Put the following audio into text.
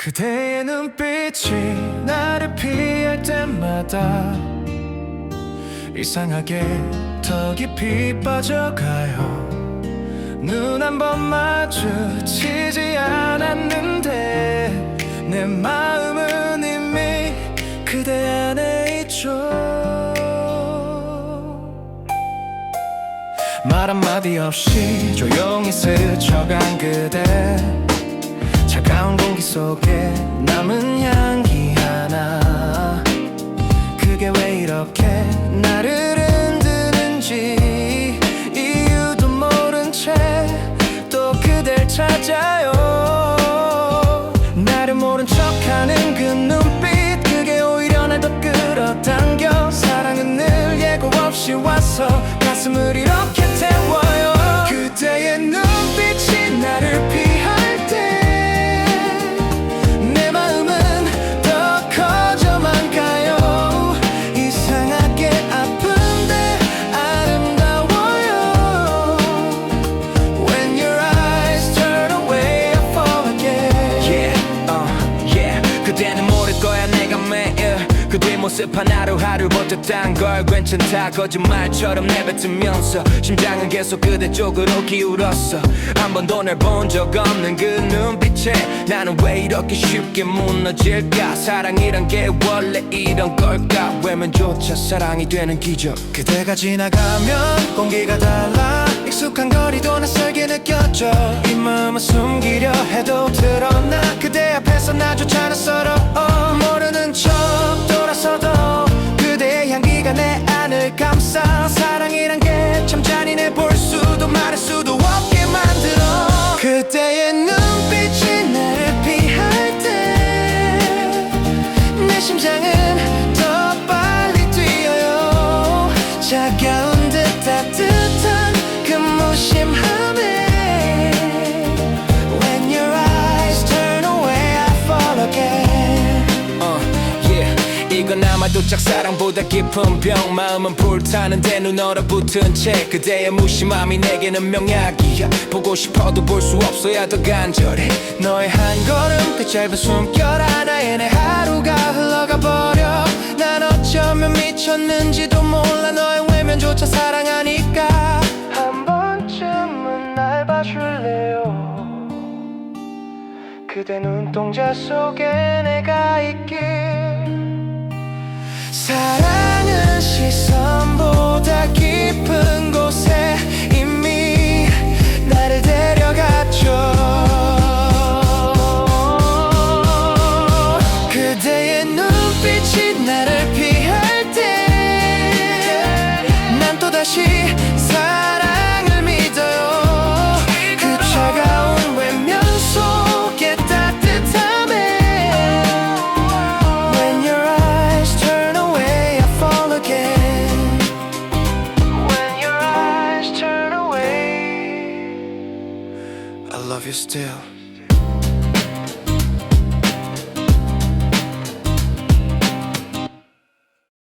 그대의 눈빛이 나를 피할 때마다 이상하게 더 깊이 빠져가요. 눈 한 번 마주치지 않았는데 내 마음은 이미 그대 안에 있죠. 말 한마디 없이 조용히 스쳐간 그대 차가운 공기 속에 남은 향기 하나. 그게 왜 이렇게 나를 흔드는지 이유도 모른 채 또 그댈 찾아 그 뒷모습 하나로 하루 버텼단 걸 괜찮다. 거짓말처럼 내뱉으면서 심장은 계속 그대 쪽으로 기울었어. 한 번도 날 본 적 없는 그 눈빛에 나는 왜 이렇게 쉽게 무너질까? 사랑이란 게 원래 이런 걸까? 외면조차 사랑이 되는 기적. 그대가 지나가면 공기가 달라. 익숙한 거리도 낯설게 느껴져. 이 마음을 숨기려 해도 드러나. 그대 앞에서 나조차 낯설어. 모 도 짝사랑보다 깊은 병 마음은 불타는데 눈 얼어붙은 채 그대의 무심함이 내게는 명약이야. 보고 싶어도 볼 수 없어야 더 간절해. 너의 한 걸음 그 짧은 숨결 하나에 내 하루가 흘러가 버려. 난 어쩌면 미쳤는지도 몰라. 너의 외면조차 사랑하니까. 한 번쯤은 날 봐줄래요? 그대 눈동자 속에 내가 있길 you still